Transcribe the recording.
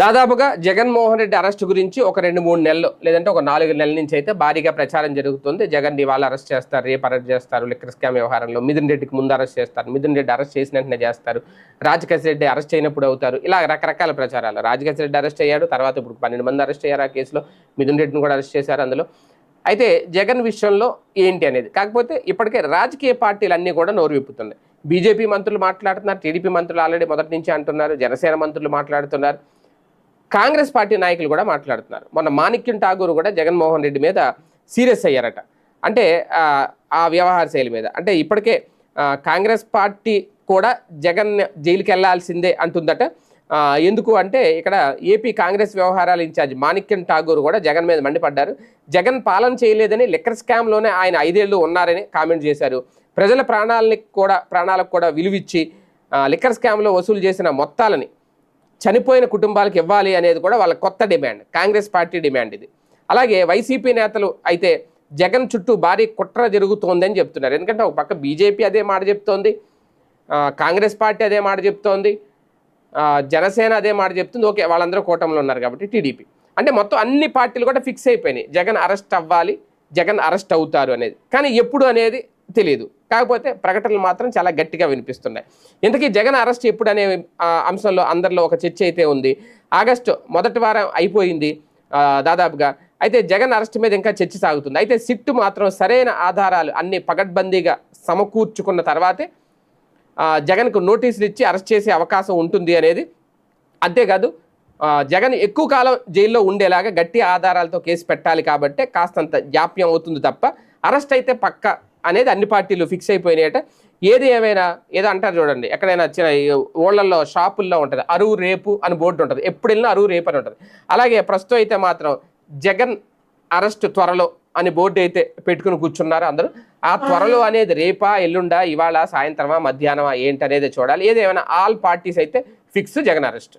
దాదాపుగా జగన్మోహన్ రెడ్డి అరెస్ట్ గురించి ఒక రెండు మూడు నెలలు లేదంటే ఒక నాలుగు నెలల నుంచి అయితే భారీగా ప్రచారం జరుగుతుంది. జగన్ ఇవాళ అరెస్ట్ చేస్తారు రేపు అరెస్ట్ చేస్తారు లిక్కర్ స్కామ్ వ్యవహారంలో మిథున్ రెడ్డికి ముందు అరెస్ట్ చేస్తారు మిథున్ రెడ్డి అరెస్ట్ చేసిన వెంటనే చేస్తారు రాజకేశ్ రెడ్డి అరెస్ట్ అయినప్పుడు అవుతారు. ఇలా రకరకాల ప్రచారాలు. రాజకేశ్ రెడ్డి అరెస్ట్ అయ్యాడు తర్వాత ఇప్పుడు పన్నెండు మంది అరెస్ట్ అయ్యారు ఆ కేసులో. మిథున్ రెడ్డిని కూడా అరెస్ట్ చేశారు అందులో. అయితే జగన్ విషయంలో ఏంటి అనేది? కాకపోతే ఇప్పటికే రాజకీయ పార్టీలు అన్నీ కూడా నోరు విప్పుతున్నాయి. బీజేపీ మంత్రులు మాట్లాడుతున్నారు టీడీపీ మంత్రులు ఆల్రెడీ మొదటి నుంచి అంటున్నారు జనసేన మంత్రులు మాట్లాడుతున్నారు. కాంగ్రెస్ పార్టీ నాయకులు కూడా మాట్లాడుతున్నారు. మొన్న మాణిక్యం ఠాగూర్ కూడా జగన్మోహన్ రెడ్డి మీద సీరియస్ అయ్యారట. అంటే ఆ, వ్యవహార శైలి మీద. అంటే ఇప్పటికే కాంగ్రెస్ పార్టీ కూడా జగన్ జైలుకి వెళ్ళాల్సిందే అంటుందట ఎందుకు అంటే ఇక్కడ ఏపీ కాంగ్రెస్ వ్యవహారాల ఇన్ఛార్జ్ మాణిక్యం ఠాగూర్ కూడా జగన్ మీద మండిపడ్డారు. జగన్ పాలన చేయలేదని లిక్కర్ స్కామ్లోనే ఆయన ఐదేళ్ళు ఉన్నారని కామెంట్ చేశారు. ప్రజల ప్రాణాలని కూడా ప్రాణాలకు కూడా విలువిచ్చి లిక్కర్ స్కామ్లో వసూలు చేసిన మొత్తాలని చనిపోయిన కుటుంబాలకు ఇవ్వాలి అనేది కూడా వాళ్ళ కొత్త డిమాండ్ కాంగ్రెస్ పార్టీ డిమాండ్ ఇది. అలాగే వైసీపీ నేతలు అయితే జగన్ చుట్టూ భారీ కుట్ర జరుగుతోందని చెప్తున్నారు. ఎందుకంటే ఒక పక్క బీజేపీ అదే మాట చెప్తోంది కాంగ్రెస్ పార్టీ అదే మాట చెప్తోంది జనసేన అదే మాట చెప్తుంది. ఓకే వాళ్ళందరూ కూటమిలో ఉన్నారు కాబట్టి టీడీపీ. అంటే మొత్తం అన్ని పార్టీలు కూడా ఫిక్స్ అయిపోయినాయి. జగన్ అరెస్ట్ అవ్వాలి జగన్ అరెస్ట్ అవుతారు అనేది. కానీ ఎప్పుడు అనేది తెలియదు కాకపోతే ప్రకటనలు మాత్రం చాలా గట్టిగా వినిపిస్తున్నాయి. ఇంతకీ జగన్ అరెస్ట్ ఎప్పుడు అనే అంశంలో అందరిలో ఒక చర్చ అయితే ఉంది. ఆగస్టు మొదటి వారం అయిపోయింది దాదాపుగా. అయితే జగన్ అరెస్ట్ మీద ఇంకా చర్చ సాగుతుంది. అయితే సిట్టు మాత్రం సరైన ఆధారాలు అన్ని పగడ్బందీగా సమకూర్చుకున్న తర్వాతే జగన్కు నోటీసులు ఇచ్చి అరెస్ట్ చేసే అవకాశం ఉంటుంది అనేది. అంతేకాదు జగన్ ఎక్కువ కాలం జైల్లో ఉండేలాగా గట్టి ఆధారాలతో కేసు పెట్టాలి కాబట్టి కాస్తంత జాప్యం అవుతుంది తప్ప అరెస్ట్ అయితే పక్క అనేది అన్ని పార్టీలు ఫిక్స్ అయిపోయినాయట ఏది ఏమైనా ఏదో అంటారు చూడండి ఎక్కడైనా చిన్న ఓళ్ళల్లో షాపుల్లో ఉంటుంది అరువు రేపు అని బోర్డు ఉంటుంది. ఎప్పుడు వెళ్ళినా అరువు రేపు అని ఉంటుంది. అలాగే ప్రస్తుతం అయితే మాత్రం జగన్ అరెస్ట్ త్వరలో అని బోర్డు అయితే పెట్టుకుని కూర్చున్నారు అందరూ. ఆ త్వరలో అనేది రేపా ఎల్లుండా ఇవాళ సాయంత్రమా మధ్యాహ్నమా ఏంటి అనేది చూడాలి. ఏదేమైనా ఆల్ పార్టీస్ అయితే ఫిక్స్ జగన్ అరెస్ట్.